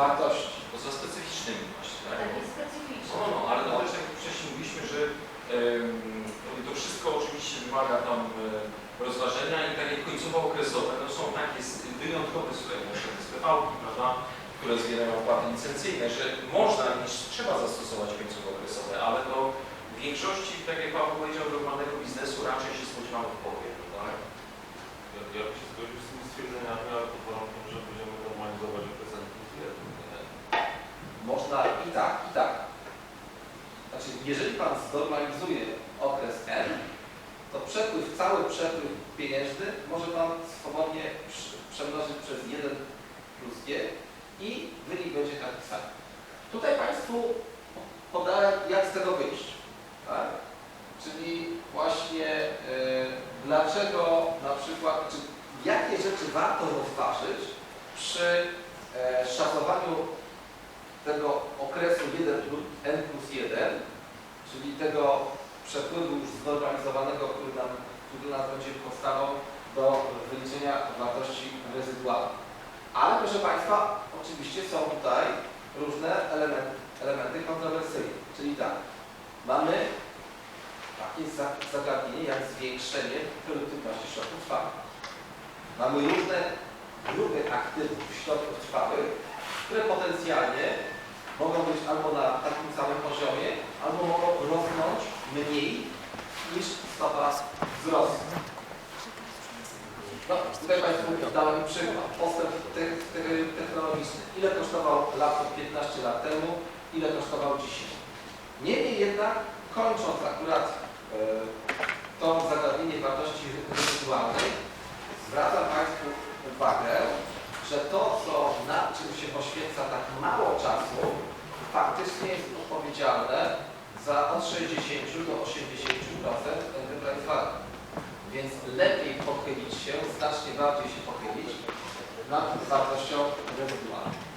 wartości. Poza specyficznymi właśnie, tak? No, no, ale to też jak wcześniej mówiliśmy, że to wszystko oczywiście wymaga tam e, rozważenia i takie końcowo okresowe, no są takie wyjątkowe słuchaj, na przykład SPV-ki, prawda, które zbierają opłaty licencyjne, że można, niż trzeba zastosować końcowo okresowe, ale to w większości, tak jak Paweł powiedział, normalnego biznesu raczej się spodziewamy w połowie, tak? Ja, ja bym się zgodził z tymi stwierdzeniami, ale pod warunkiem, że będziemy normalizować okres N plus jeden. Można i tak, i tak. Znaczy, jeżeli Pan znormalizuje okres N, to przepływ, cały przepływ pieniężny może Pan swobodnie przy- przemnożyć przez 1 plus G i wynik będzie taki sam. Podałem, jak z tego wyjść. Tak? Czyli właśnie e, dlaczego na przykład, czy jakie rzeczy warto rozważyć przy e, szacowaniu tego okresu 1 plus, n plus 1, czyli tego przepływu już znormalizowanego, który nam, który nam będzie powstawał do wyliczenia wartości rezydualnej. Ale proszę Państwa, oczywiście są tutaj różne elementy, elementy kontrowersyjne. Czyli tak, mamy takie za- zagadnienie jak zwiększenie produktywności środków trwałych. Mamy różne grupy aktywów środków trwałych, które potencjalnie mogą być albo na takim samym poziomie, albo mogą rosnąć mniej niż stopa wzrostu. No, tutaj Państwu dałem przykład. Postęp te, te, technologiczny. Ile kosztował laptop 15 lat temu, ile kosztował dzisiaj. Niemniej jednak, kończąc akurat e, to zagadnienie wartości rezydualnej, zwracam Państwu uwagę, że to, co na czym się poświęca tak mało czasu, faktycznie jest odpowiedzialne za od 60 do 80% wypracowania. Więc lepiej pochylić się, znacznie bardziej się pochylić nad wartością rezydualną.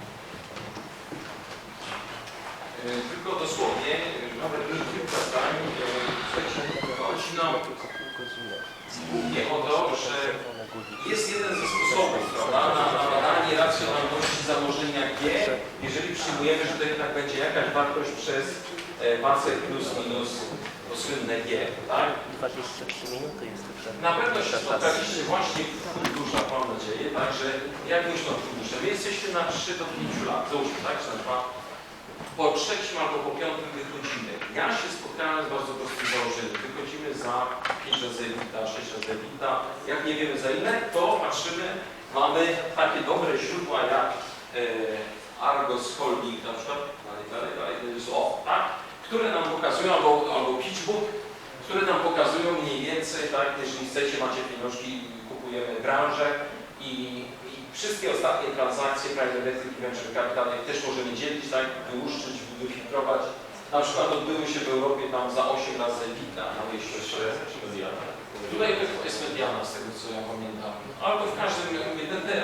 E, Tylko dosłownie, e, nawet kilka zdań, e, chodzi nam głównie o to, że jest jeden ze sposobów prawda, na, na badanie racjonalności założenia G, jeżeli przyjmujemy, że to jednak będzie jakaś wartość przez e, masę plus minus to słynne G, tak? 23 minuty jest dobrze. Na pewno się spotkaliście właśnie w funduszach, mam nadzieję, także jak myślą fundusze? Wy jesteście na 3 do 5 lat, załóżmy, tak, czy na 2. Po trzecim albo po piątym wychodzimy. Ja się spotkałem z bardzo prostym założeniem. Wychodzimy za 5 razy EBITDA, 6 razy. Jak nie wiemy za ile, to patrzymy, mamy takie dobre źródła jak e, Argos Holding na przykład, dalej, dalej, dalej, o, tak? które nam pokazują, albo, albo PitchBook, które nam pokazują mniej więcej, tak, jeżeli chcecie, macie pieniążki, kupujemy branżę i wszystkie ostatnie transakcje private equity, venture capital też możemy dzielić, tak, wyłuszczyć, wyfiltrować. Na przykład odbyły się w Europie tam za 8 razy EBITDA na wyjściu z Tutaj to jest mediana z tego co ja pamiętam. Ale to w każdym, mówię, te, te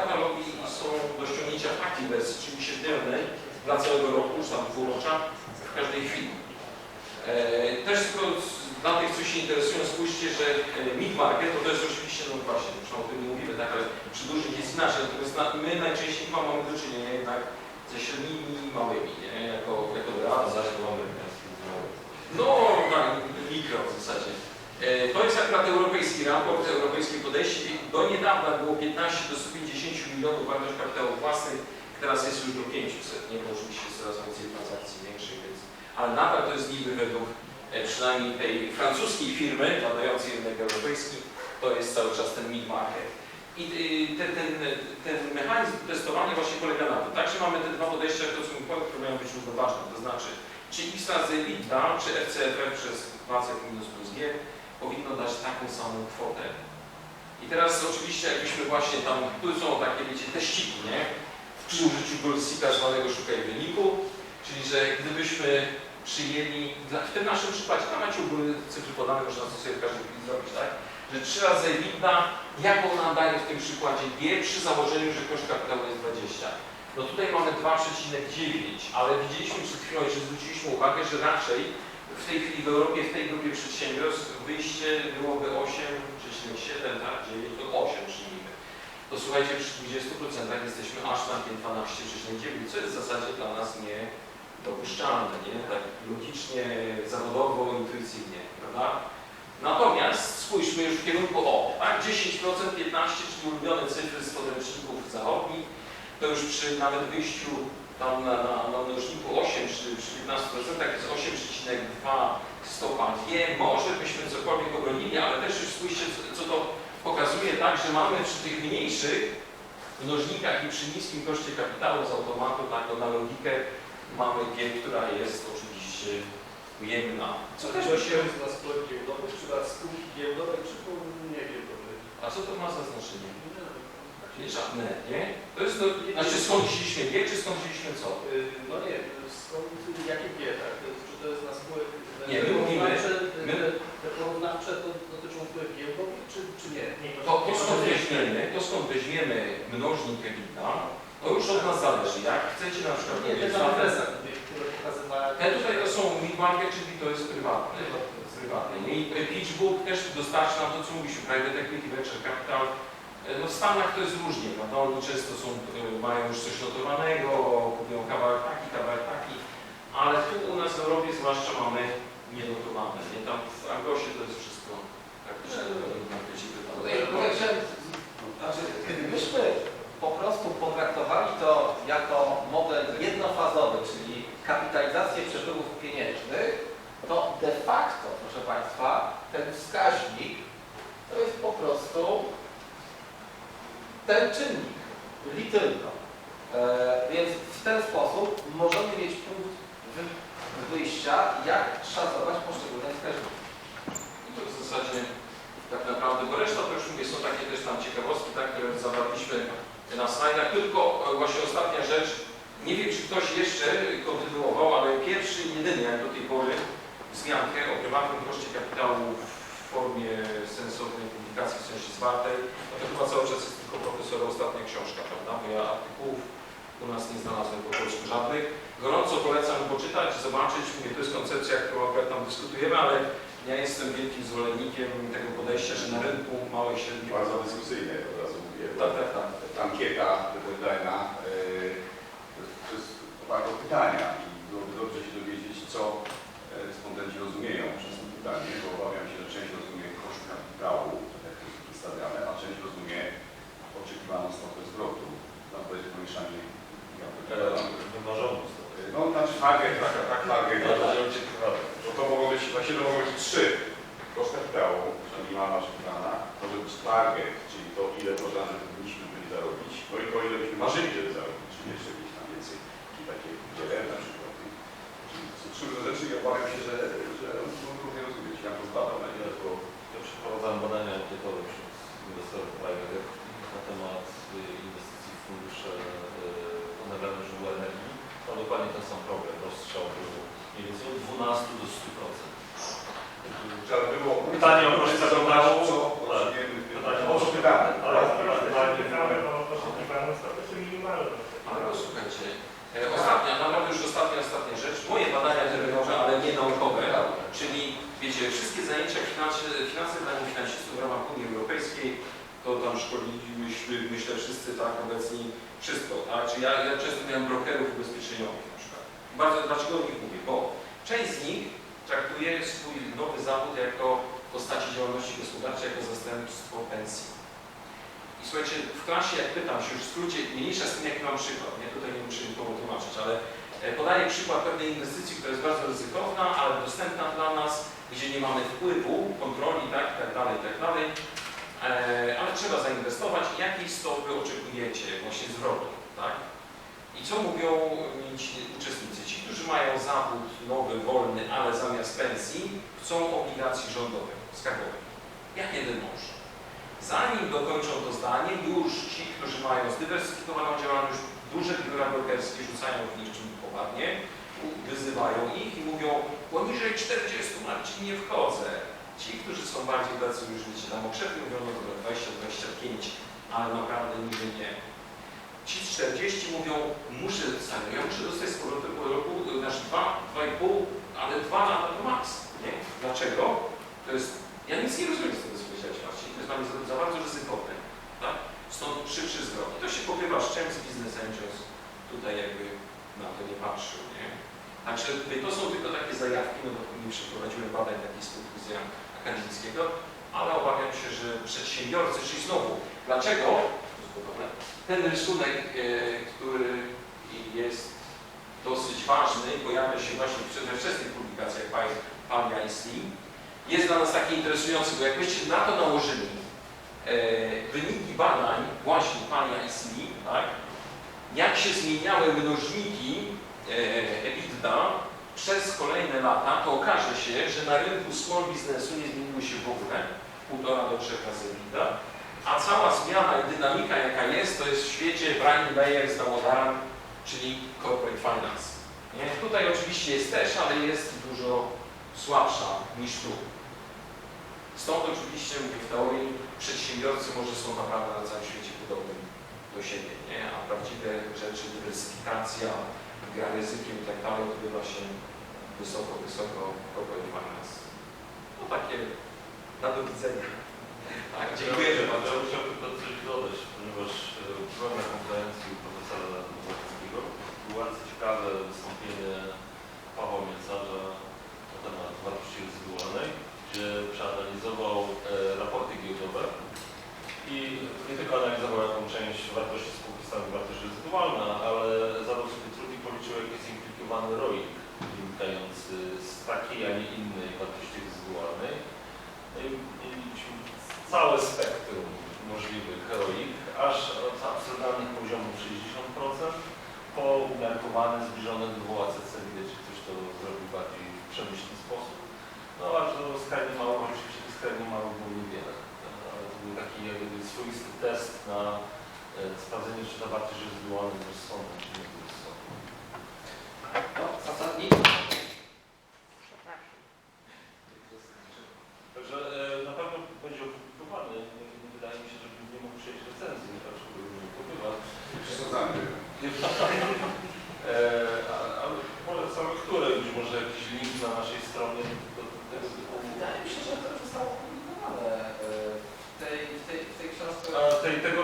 katalogi są do ściągnięcia w wersji, czyli siedmionej dla całego roku, czy tam dwurocza, w każdej chwili. E, też tylko z- dla tych, co się interesują, spójrzcie, że e, mid-market to, to jest oczywiście, no właśnie, już o tym nie mówimy, tak, ale przy dużych jest inaczej, natomiast na, my najczęściej chyba mamy do czynienia jednak ze średnimi i małymi, nie? Jako, jako A realne. zaś to mamy No, tak, mikro w zasadzie. E, To jest akurat europejski raport, europejskie podejście. Do niedawna było 15 do 150 milionów wartość kapitałów własnych, teraz jest już do 500, nie? Bo oczywiście coraz więcej transakcji większych, więc... Ale nadal to jest niby według przynajmniej tej francuskiej firmy, badającej rynek europejski, to jest cały czas ten mid-market. I y, ten, ten, ten mechanizm testowania właśnie polega na tym, tak, że mamy te dwa podejścia, co mówiłem, które mają być równoważne, to znaczy czy X razy EBITDA, czy FCFF przez 2 minus plus G powinno dać taką samą kwotę. I teraz oczywiście jakbyśmy właśnie tam, tu są takie, wiecie, teściki, nie? Przy użyciu Goldsika zwanego szukaj wyniku, czyli że gdybyśmy przyjęli, dla, w tym naszym przykładzie, tam macie ogólne cyfry podane, można to sobie chwili zrobić, tak? Że 3 razy EBITDA, jaką nam daje w tym przykładzie G przy założeniu, że koszt kapitału jest 20. No tutaj mamy 2,9, ale widzieliśmy przed chwilą, że zwróciliśmy uwagę, że raczej w tej chwili w Europie, w tej grupie przedsiębiorstw wyjście byłoby 8,7, tak, 9, to 8 przyjmijmy. to słuchajcie, przy 20% jesteśmy aż na te 12,9, co jest w zasadzie dla nas niedopuszczalne, nie? Tak logicznie, zawodowo, intuicyjnie, prawda? Natomiast spójrzmy już w kierunku O, tak? 10%, 15%, czyli ulubione cyfry z podręczników zachodnich, to już przy nawet wyjściu tam na, na, na mnożniku 8 czy przy 15% jest 8,2 stopa G, może byśmy cokolwiek obronili, ale też już spójrzcie, co, co to pokazuje, tak, że mamy przy tych mniejszych mnożnikach i przy niskim koszcie kapitału z automatu, tak, to na logikę mamy G, która jest oczywiście ujemna. Co też by się... na spółek giełdowych, czy na spółki giełdowej, czy to nie giełdowej? A co to ma za znaczenie? Nie żadne, nie? To jest, to, znaczy skąd wzięliśmy G, czy skąd wzięliśmy co? Yy, No nie, skąd, jakie G, tak? To Czy to jest na spółek... Nie, my mówimy- porównawcze- my- Te, porównawcze to dotyczą spółek giełdowych, czy, czy nie? To, to skąd weźmiemy, to skąd weźmiemy mnożnik EBITDA, to już od nas zależy. Jak chcecie na przykład Nie, na ten-. Te tutaj to są mid-market, czyli to jest prywatne. prywatne. I PitchBook też dostarcza nam to, co mówiliśmy, private equity, venture capital. E, No w Stanach to jest różnie, prawda? Oni często są, e, mają już coś notowanego, kupują kawałek taki, kawałek taki, ale tu u nas w Europie zwłaszcza mamy nienotowane. Nie? Tam w Angosie to jest wszystko praktycznie w markecie Tutaj po prostu potraktowali to jako model jednofazowy, czyli kapitalizację przepływów pieniężnych, to de facto, proszę Państwa, ten wskaźnik to jest po prostu ten czynnik, li tylko. E, więc w ten sposób możemy mieć punkt wy- wyjścia, jak szacować poszczególne wskaźniki. I to w zasadzie tak naprawdę, bo reszta to już mówię, są takie też tam ciekawostki, tak, które zawarliśmy na slajdach, tylko e, właśnie ostatnia rzecz, nie wiem czy ktoś jeszcze kontynuował, ale pierwszy i jedyny jak do tej pory wzmiankę o prywatnym koszcie kapitału w formie sensownej publikacji, w sensie zwartej, no to chyba cały czas jest tylko profesora ostatnia książka, prawda, bo ja artykułów u nas nie znalazłem po polsku żadnych. Gorąco polecam poczytać, zobaczyć, mówię, to jest koncepcja, którą akurat tam dyskutujemy, ale ja jestem wielkim zwolennikiem tego podejścia, że na rynku małej i średniej... Bardzo dyskusyjne, od razu mówię. Tak, tak, tak. Ankieta wydana to jest oparta o pytania i byłoby dobrze się dowiedzieć, co respondenci rozumieją przez to pytanie, bo obawiam się, że część rozumie koszt kapitału, tak jak to jest przedstawiane, a część rozumie oczekiwaną stopę zwrotu. Tam to jest pomieszanie kapitału. Wymarzoną No, znaczy target, tak, tak, target. To mogą być, właśnie to mogą być trzy. Koszt kapitału, czyli minimalna oczekiwana, może być target, czyli to ile uważamy, że powinniśmy byli zarobić, no i to ile byśmy marzyli, żeby zarobić, czyli jeszcze gdzieś tam więcej, czyli takie dzielę na przykład. Czyli to trzy rzeczy i obawiam się, że, że równie rozumieć. Ja to zbadam na ile to Ja przeprowadzałem badania ankietowe wśród inwestorów private na temat y, inwestycji w fundusze y, odnawialne źródła energii. Tam dokładnie ten sam problem. Rozstrzał był mniej więcej od 12 do 100%. trzeba by było Pytanie o koszt kapitału. co Tak. Pytanie o o pytanie. Ale pytamy o poszukiwaną stopę, czy minimalną? Ale posłuchajcie, e, ostatnia, naprawdę już ostatnia, ostatnia rzecz. Moje badania terenowe, ale nie naukowe, czyli wiecie, wszystkie zajęcia finanse, finanse dla finansistów w ramach Unii Europejskiej, to tam szkoliliśmy, myślę, wszyscy tak obecni, wszystko, tak? Czy ja, ja często miałem brokerów ubezpieczeniowych. Bardzo, dlaczego o nich mówię? Bo część z nich traktuje swój nowy zawód jako postaci działalności gospodarczej, jako zastępstwo pensji. I słuchajcie, w klasie jak pytam się już w skrócie, mniejsza z tym jaki mam przykład, nie tutaj nie muszę nikomu tłumaczyć, ale e, podaję przykład pewnej inwestycji, która jest bardzo ryzykowna, ale dostępna dla nas, gdzie nie mamy wpływu, kontroli, tak, tak dalej, tak dalej, e, ale trzeba zainwestować. Jakiej stopy oczekujecie właśnie zwrotu, tak? I co mówią mi ci uczestnicy? Ci, którzy mają zawód nowy, wolny, ale zamiast pensji chcą obligacji rządowej, skarbowej. Jak jeden mąż. Zanim dokończą to zdanie, już ci, którzy mają zdywersyfikowaną działalność, duże biura brokerskie rzucają w nich czym popadnie, wyzywają ich i mówią, poniżej 40 Marcin nie wchodzę. Ci, którzy są bardziej tacy już wiecie, tam okrzepni mówią, no dobra, 20-25, ale naprawdę niżej nie. Ci z 40 mówią, muszę, stary, ja muszę dostać z powrotem po roku, nasz 2, 2,5, ale 2 lata to maks. Nie? Dlaczego? To jest, ja nic nie rozumiem z tego, Marcin, to jest dla mnie za, za bardzo ryzykowne. Tak? Stąd szybszy zwrot. I to się pokrywa z czym z Business Angels tutaj jakby na to nie patrzył, nie? Także to są tylko takie zajawki, no bo nie przeprowadziłem badań takich z punktu widzenia akademickiego, ale obawiam się, że przedsiębiorcy, czyli znowu, dlaczego ten rysunek, e, który jest dosyć ważny, pojawia się właśnie w- we wczesnych publikacjach Palia i jest dla nas taki interesujący, bo jakbyście na to nałożyli e, wyniki badań właśnie Palia i tak, jak się zmieniały mnożniki e, EBITDA przez kolejne lata, to okaże się, że na rynku small businessu nie zmieniły się w ogóle, półtora do trzech razy EBITDA, a cała zmiana i dynamika jaka jest, to jest w świecie Brian Mayer z Damodaran, czyli corporate finance. Nie? Tutaj oczywiście jest też, ale jest dużo słabsza niż tu. Stąd oczywiście mówię w teorii przedsiębiorcy może są naprawdę na całym świecie podobni do siebie, nie? a prawdziwe rzeczy, dywersyfikacja, gra ryzykiem i tak dalej odbywa się wysoko, wysoko corporate finance. No takie na do widzenia. Tak, dziękuję bardzo. Ja chciałbym coś dodać, ponieważ e, na konferencji u profesora Wojewódzkiego. Było bardzo ciekawe wystąpienie Pawła Mielcarza na temat wartości rezydualnej, gdzie przeanalizował e, raporty giełdowe i nie tylko analizował jaką część wartości spółki stanowi wartość rezydualna, ale zadał sobie trud policzył, jak jest implikowany ROIC wynikający z takiej, a nie innej wartości rezydualnej. Mieliśmy całe spektrum możliwych heroik, aż od absurdalnych poziomów 60% po umiarkowane, zbliżone do WACC, widać, ktoś to zrobił bardziej przemyślny sposób. No aż do skrajnie małych, oczywiście skrajnie małych było niewiele. Ale to był taki jakby swoisty test na e, sprawdzenie, czy ta wartość jest rozsądna, czy nie jest rozsądna. No, zasadniczo.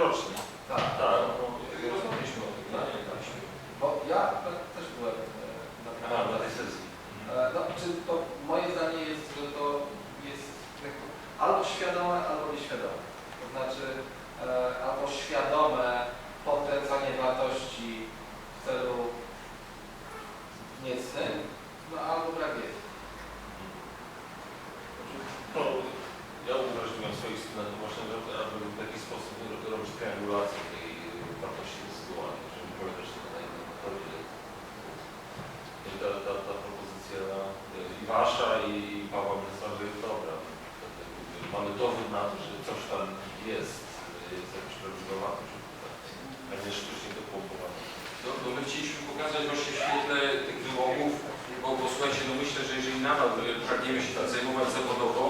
14. a nie sztucznie to pompowane. No, no my chcieliśmy pokazać właśnie w świetle tych wymogów, bo, bo słuchajcie, no myślę, że jeżeli nadal pragniemy się tym zajmować zawodowo,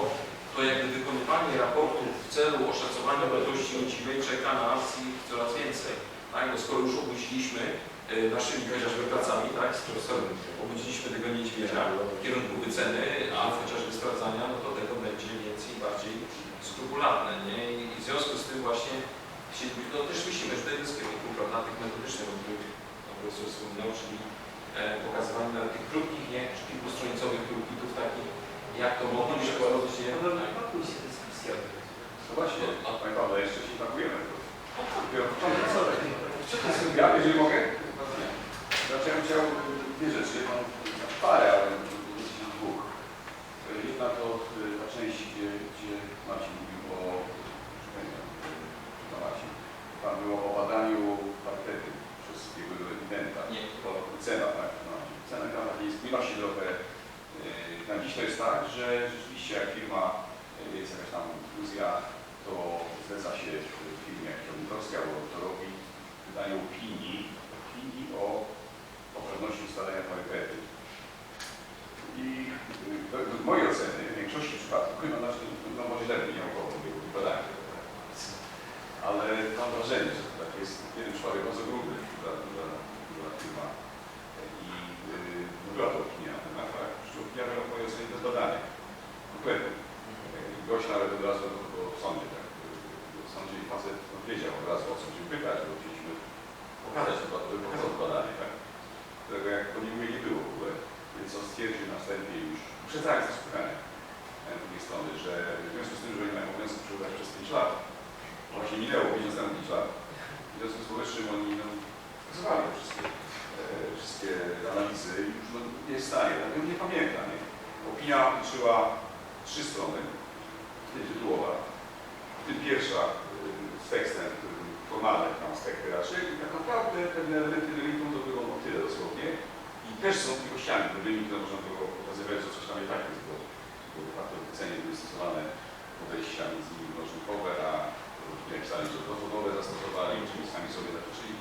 to jakby wykonywanie raportów w celu oszacowania wartości mięciwej czeka nas ich coraz więcej. Tak? Bo skoro już obudziliśmy e, naszymi chociażby pracami, tak, z profesorem obudziliśmy tego niedźwiedzia w kierunku wyceny, a chociażby sprawdzania, no to tego będzie więcej i bardziej skrupulatne. Nie? I i w związku z tym właśnie no też myślimy, że to jest kierunku prawda, tych metodycznych, o których pan profesor wspominał, czyli e, pokazywanie nawet tych krótkich, nie, czy kilkustronicowych krótkich takich, jak to mogło być ładocznie. No właśnie, Panie Pawle, jeszcze się pakujemy. Ja, jeżeli mogę? Znaczy ja bym chciał dwie rzeczy, mam parę, ale dwóch. Jedna to y, ta część, gdzie, gdzie Marcin mówił o, Marcin, Pan było o badaniu partetu przez jego ewidenta. Nie, To cena, tak? No, cena tam jest, miewa się trochę. Yy, Na dziś to jest tak, że rzeczywiście jak firma yy, jest jakaś tam fuzja, to zleca się w firmie kierowniczowskiej albo doktorowi wydanie opinii, opinii o poprawności ustalenia parytetu. I yy, według mojej oceny, w większości przypadków, chyba nasz, no może źle nie około tego badania, ale mam wrażenie, że to tak jest jeden przypadek bardzo gruby, duża, duża, duża firma i yy, była to opinia na temat, opinia według mojej oceny bez badania. Kompletnie. Gość nawet od razu, bo w sądzie, tak? W sądzie facet no, wiedział od razu o co pokazać to, żeby pokazał to badanie, tak? Którego jak po nim nie było w ogóle. Więc on stwierdził na wstępie już przed akcją spotkania e, drugiej strony, że w związku z tym, że oni mają obowiązek przebywać przez 5 lat, właśnie minęło 5 ostatnich 5 lat, w związku z powyższym oni no, stosowali wszystkie, e, wszystkie analizy i już no, nie jest w nie pamięta, nie? Opinia dotyczyła trzy strony, tytułowa, w tym pierwsza y, z tekstem y, formalnym, tam aspekty raczej, i tak naprawdę pewne elementy meritum to było no, tyle dosłownie. I też są możliwościami, którymi które można było pokazywać, że coś tam nie tak jest, bo, bo de facto w cenie były stosowane podejścia między innymi a pisali, że dowodowe zastosowali, czyli sami sobie zakończyli.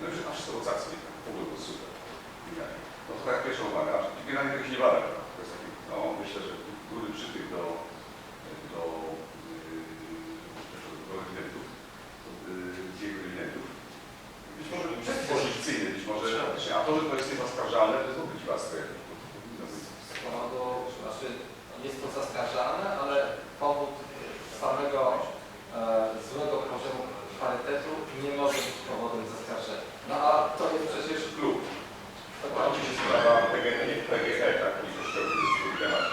No i że wszystko ocacje, tak, w ogóle było super. No to taka pierwsza uwaga, generalnie tego się nie bada. To jest taki, no myślę, że góry przytyk do, do, yy, do ewidentów, do jego ewidentów. Być może pozycyjny, być może, a to, że to jest niezaskarżalne, to jest być łaskę. Z powodu, znaczy jest to zaskarżalne, ale powód samego e, złego poziomu parytetu nie może być powodem zaskarżenia. No a to jest przecież Klub. Kończy się sprawa PGE, nie PGE, tak, mniejszościowy, to jest drugi temat.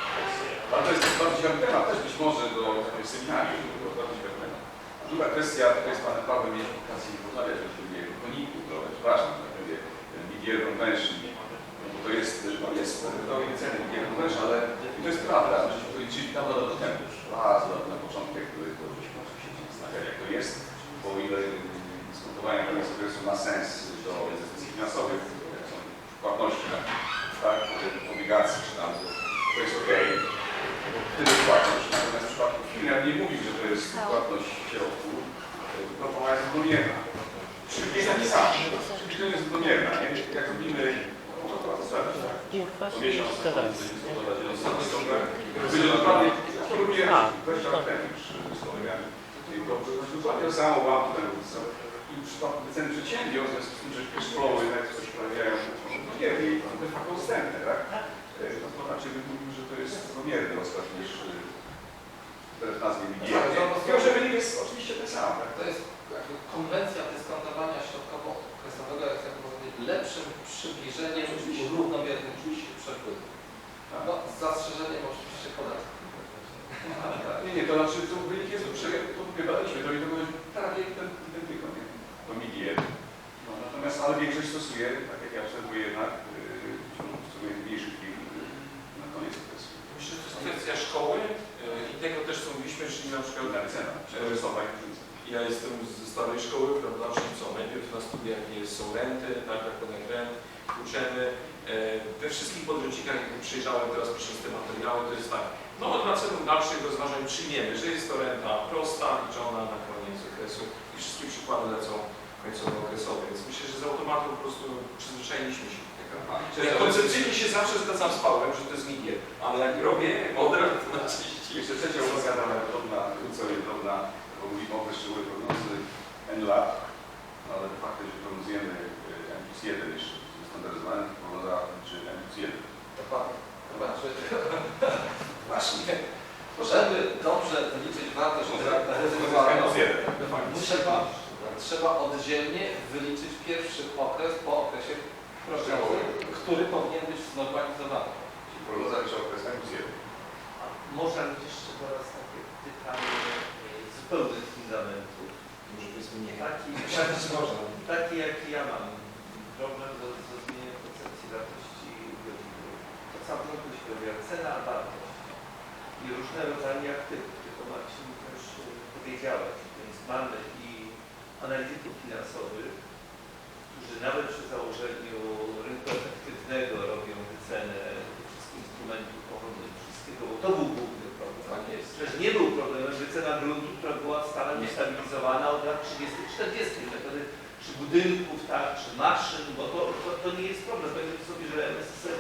Ale to jest bardzo ciekawy temat, też być może do jakiegoś seminarium, to było bardzo ciekawy temat. A druga kwestia, tutaj z Panem Pawłem mieliśmy okazję porozmawiać o tym jego koniku, trochę, przepraszam, tak mówię, Convention, no bo to jest, no jest, to nie ceny Media Convention, ale to jest prawda, żeśmy policzyli dawno do temu już, bardzo dawno na początek, który to żeśmy oczywiście się zastanawiali, jak to jest, bo o ile skontowanie tego okresu ma sens do inwestycji finansowych, jak są płatności na tak, obligacji czy tam, to jest ok, wtedy płatność. Natomiast w przypadku firmy, ja nie mówił, że to jest płatność w środku, tylko ona jest równomierna. Czyli jest taki to jest równomierna, nie? Jak robimy, to sprawdzić, tak? Po miesiąc, będzie dokładnie, to robię 20 lat temu już z kolegami. I to dokładnie to samo mam tutaj i w przypadku cen przedsiębiorstw, w związku z tym, że cash flowy jak coś pojawiają, no nie wiem, to de facto ustępne, tak? E, To, to raczej bym mówił, że to jest równomierny rozkład niż teraz nazwie Tak, to- Tylko, że wynik jest oczywiście ten sam, tak? To jest jakby konwencja dyskontowania środkowo-okresowego jest jakby powiedzieć, lepszym przybliżeniem równomiernych przepływów. No, z zastrzeżeniem oczywiście podatku. Nie, nie, to znaczy to wynik jest lepszy, to wybadaliśmy, to i to będzie prawie tylko, nie? To MBA. No, natomiast, ale większość stosuje, tak jak ja obserwuję jednak, yy, stosuje mniejszych firm yy, na koniec okresu. Myślę, że to jest kwestia szkoły e, i tego też co mówiliśmy, czyli na przykład Na cena, przerysowa i różnica. Ja jestem ze starej szkoły, prawda, czyli co, najpierw na studiach jest, są renty, tak, rachunek rent, uczemy. E, We wszystkich podręcznikach, jak przejrzałem teraz pisząc te materiały, to jest tak, no dla celów dalszych rozważań przyjmiemy, że jest to renta prosta, liczona na koniec okresu i wszystkie przykłady lecą końcowo okresowe, więc myślę, że z automatu po prostu przyzwyczailiśmy się. Ja koncepcyjnie się zawsze zgadzam z Pawłem, że to jest ale jak robię model, to na 30 Jeszcze trzecia uwaga, nawet drobna, krótko drobna, bo mówimy o szczegóły prognozy N lat, no ale de facto, jeśli prognozujemy y, N plus 1 jeszcze standaryzowany, to prognoza liczy N plus 1. Dokładnie. Znaczy, właśnie, żeby dobrze wyliczyć wartość 1. trzeba, trzeba oddzielnie wyliczyć pierwszy okres po okresie prognozy, który powinien być znormalizowany. Czyli prognoza liczy okres N plus 1. Można mieć jeszcze teraz takie pytanie zupełnych fundamentów. Może powiedzmy nie. Taki, można. taki jaki ja mam. Problem do, do zmienienia koncepcji wartości godziny. To cały czas się pojawia cena, a wartość. I różne rodzaje aktywów. Ty to Marcin też e, powiedziałeś. Więc mamy i analityków finansowych, którzy nawet przy założeniu rynku efektywnego robią wycenę tych wszystkich instrumentów pochodnych bo to był główny problem. Tak jest. Przecież nie był problemem wycena gruntu, która była stale ustabilizowana od lat 30-40. Metody czy budynków, tak, czy maszyn, bo to, to, to nie jest problem. Powiedzmy sobie, że MSSR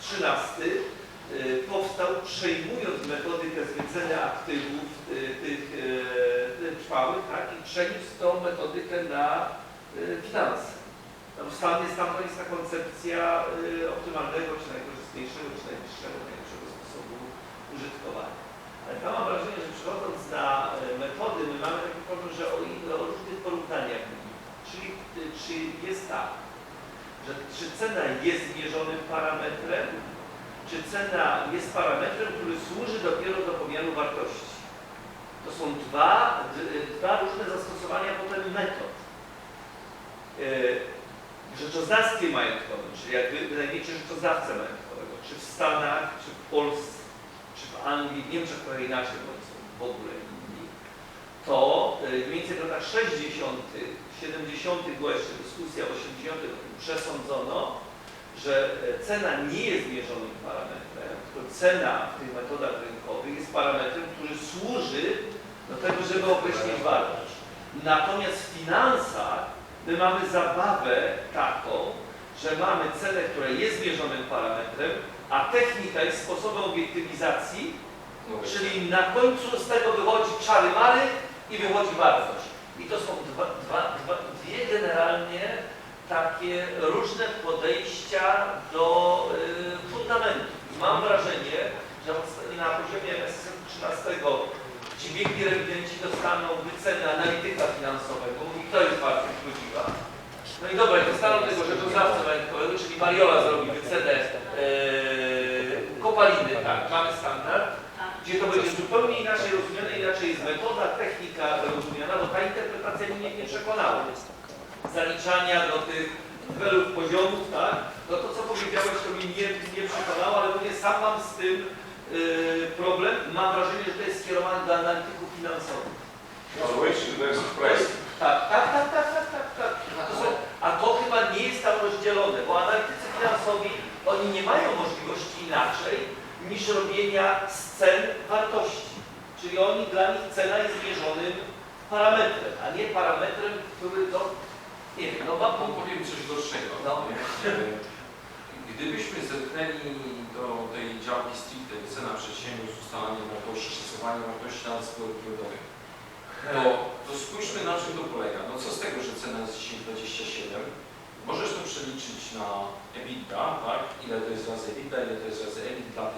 13 y, powstał przejmując metodykę z wyceny aktywów y, tych y, trwałych tak, i przeniósł tą metodykę na y, finanse. Tam Stan jest, tam jest ta koncepcja y, optymalnego, czy najkorzystniejszego, czy najbliższego, najlepszego sposobu użytkowania. Ale tam mam wrażenie, że przechodząc na e, metody, my mamy taki problem, że o, ile o różnych porównaniach mówimy. Czyli, y, czy jest tak, że czy cena jest zmierzonym parametrem, czy cena jest parametrem, który służy dopiero do pomiaru wartości. To są dwa, d- dwa różne zastosowania potem metod. Yy, W rzeczoznawstwie majątkowym, czyli jak wy wynajmiecie rzeczoznawcę majątkowego, czy w Stanach, czy w Polsce, czy w Anglii, w Niemczech trochę inaczej, bo są w ogóle inni, to yy, mniej więcej w latach 60., 70. była jeszcze dyskusja, w 80. o tym przesądzono, że e, cena nie jest mierzonym parametrem, tylko cena w tych metodach rynkowych jest parametrem, który służy do tego, żeby określić wartość. Natomiast w finansach my mamy zabawę taką, że mamy cenę, która jest mierzonym parametrem, a technika jest sposobem obiektywizacji, czyli na końcu z tego wychodzi czary mary i wychodzi wartość. I to są dwa, dwa, dwa, dwie generalnie takie różne podejścia do y, fundamentów. I mam wrażenie, że na poziomie MSM 13 ci biegli rewidenci dostaną wycenę analityka finansowego i to jest wartość godziwa. No i dobra, dostaną tego rzeczoznawcę majątkowego, czyli Mariola zrobi wycenę yy, kopaliny, tak, mamy standard, gdzie to będzie zupełnie inaczej rozumiane, inaczej jest metoda, technika rozumiana, bo ta interpretacja mnie nie przekonała zaliczania do tych welów poziomów, tak? No to co powiedziałeś, to mnie nie, nie przekonało, ale mówię, sam mam z tym yy, problem. Mam wrażenie, że to jest skierowane do analityków finansowych. Valuation versus price. Tak, tak, tak, tak, tak, tak, tak. To są, a to chyba nie jest tam rozdzielone, bo analitycy finansowi, oni nie mają możliwości inaczej niż robienia scen wartości. Czyli oni, dla nich cena jest mierzonym parametrem, a nie parametrem, który do, nie wiem, no ma Wam powiem coś gorszego. No. E, Gdybyśmy zerknęli do tej działki stricte cena przedsiębiorstw, ustalanie wartości, szacowanie wartości na spółek giełdowych, to, to spójrzmy na czym to polega. No co z tego, że cena jest dzisiaj 27? Możesz to przeliczyć na EBITDA, tak? Ile to jest razy EBITDA, ile to jest razy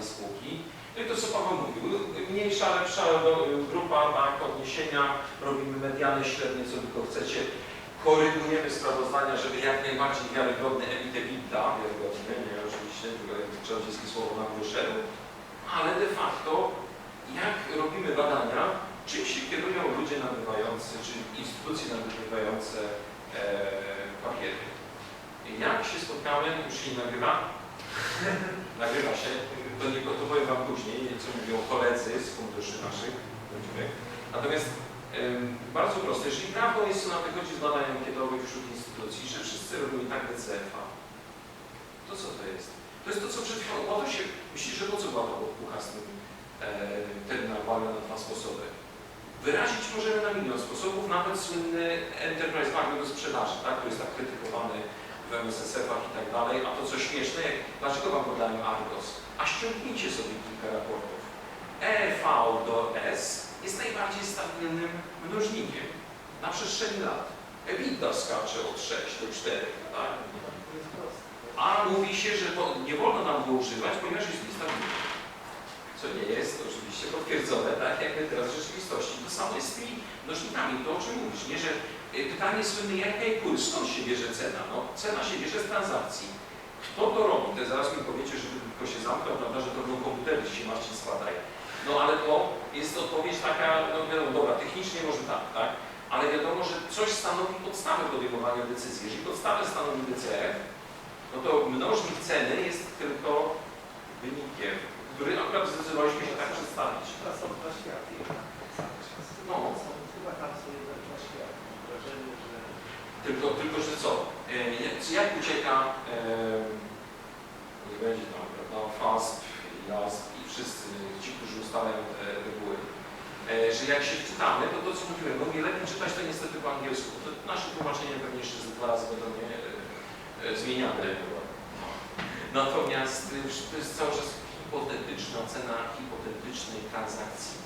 Tej spółki. No i to co Paweł mówił, mniejsza, lepsza no, grupa, tak, odniesienia, robimy mediany średnie, co tylko chcecie, korygujemy sprawozdania, żeby jak najbardziej wiarygodny EBIT, EBITDA, wiarygodny, nie oczywiście, tylko jak czarnodziejskie słowo nam wyszedł, ale de facto jak robimy badania, czym się kierują ludzie nabywający, czy instytucje nabywające e, papiery. Jak się się nie nagrywa? nagrywa się, to nie to powiem Wam później, co mówią koledzy z funduszy naszych, będziemy. Natomiast em, bardzo proste, jeżeli prawdą jest, co nam wychodzi z badań ankietowych wśród instytucji, że wszyscy robili tak DCF-a, to co to jest? To jest to, co przed chwilą, po to się, myślisz, że po co była ta podpucha z tym e, terminal value na dwa sposoby? Wyrazić możemy na milion sposobów, nawet słynny enterprise value do sprzedaży, tak? który jest tak krytykowany w MSSF-ach i tak dalej, a to co śmieszne, dlaczego Wam podałem Argos? A ściągnijcie sobie kilka raportów. EV do S jest najbardziej stabilnym mnożnikiem na przestrzeni lat. EBITDA skacze od 6 do 4, tak? A mówi się, że nie wolno nam go używać, ponieważ jest niestabilny. Co nie jest oczywiście potwierdzone, tak jak my teraz w rzeczywistości. To samo jest z tymi mnożnikami, to o czym mówisz, nie? Że y, pytanie słynne, jaka jest kurs, skąd się bierze cena? No, cena się bierze z transakcji. Kto to robi? To zaraz mi powiecie, żeby tylko się zamknął, prawda, że to będą komputery dzisiaj Marcin składaj. No ale to jest odpowiedź taka, no wiadomo, dobra, technicznie może tak, tak? Ale wiadomo, że coś stanowi podstawę podejmowania decyzji. Jeżeli podstawę stanowi DCF, no to mnożnik ceny jest tylko wynikiem, który akurat zdecydowaliśmy się tak przedstawić. No. Że... Tylko, tylko że co? E, jak- ucieka, e, nie będzie tam, prawda, FASP, JASP i wszyscy ci, którzy ustalają te reguły, e, że jak się wczytamy, to to co mówiłem, no nie lepiej czytać to niestety po angielsku, to nasze tłumaczenia pewnie jeszcze dwa razy będą nie, zmieniane. Natomiast y, to jest cały czas hipotetyczna cena hipotetycznej transakcji.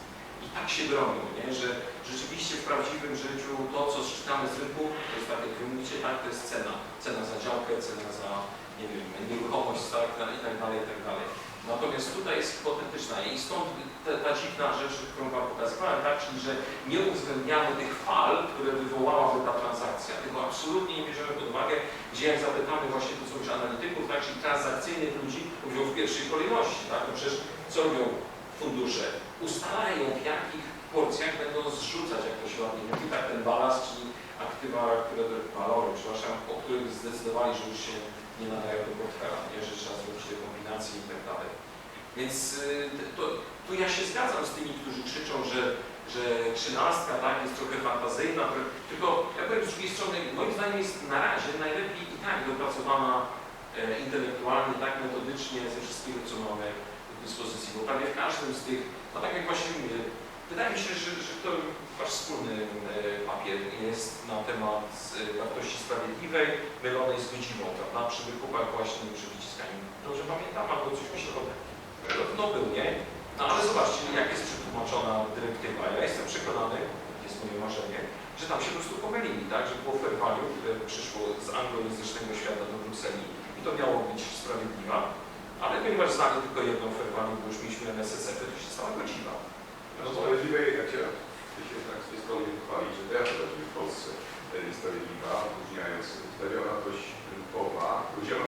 Tak się bronią, nie? że rzeczywiście w prawdziwym życiu to, co czytamy z rynku, to jest tak jak wy mówicie, tak, to jest cena. Cena za działkę, cena za, nie wiem, nieruchomość, tak, i tak dalej, i tak dalej. Natomiast tutaj jest hipotетyczna i stąd ta, ta dziwna rzecz, którą Wam pokazywałem, tak, czyli że nie uwzględniamy tych fal, które wywołałaby ta transakcja. Tego absolutnie nie bierzemy pod uwagę, gdzie jak zapytamy właśnie to, co już analityków, tak, czyli transakcyjnych ludzi, mówią w pierwszej kolejności, tak, no przecież co robią fundusze? Ustalają w jakich porcjach będą zrzucać, jak to się ładnie mówi, tak, ten balast, czyli aktywa, które, walory, przepraszam, o których zdecydowali, że już się nie nadają do portfela, nie, że trzeba zrobić te kombinacje i tak dalej. Więc y, to, tu ja się zgadzam z tymi, którzy krzyczą, że, że trzynastka tak, jest trochę fantazyjna, tylko ja powiem z drugiej strony, moim zdaniem jest na razie najlepiej i tak dopracowana e, intelektualnie, tak metodycznie ze wszystkiego, co mamy dyspozycji, bo prawie w każdym z tych, no tak jak właśnie mówię, wydaje mi się, że, że to wasz wspólny e, papier jest na temat e, wartości sprawiedliwej, mylonej z godziwą, prawda, przy wykupach właśnie przy wyciskaniu. Dobrze pamiętam, albo coś mi się no był, nie? No ale zobaczcie, jak jest przetłumaczona dyrektywa. Ja jestem przekonany, jest moje marzenie, że tam się po prostu pomylili, tak? Że było fair które przyszło z anglojęzycznego świata do Brukseli i to miało być sprawiedliwa, ale ponieważ znali tylko jedną firmę, bo już mieliśmy MSSC, to się stała godziwa. No to sprawiedliwe jak się, się tak z tej strony chwali, że teatr w Polsce e, jest sprawiedliwa, odróżniając ustawiona dość rynkowa, podziela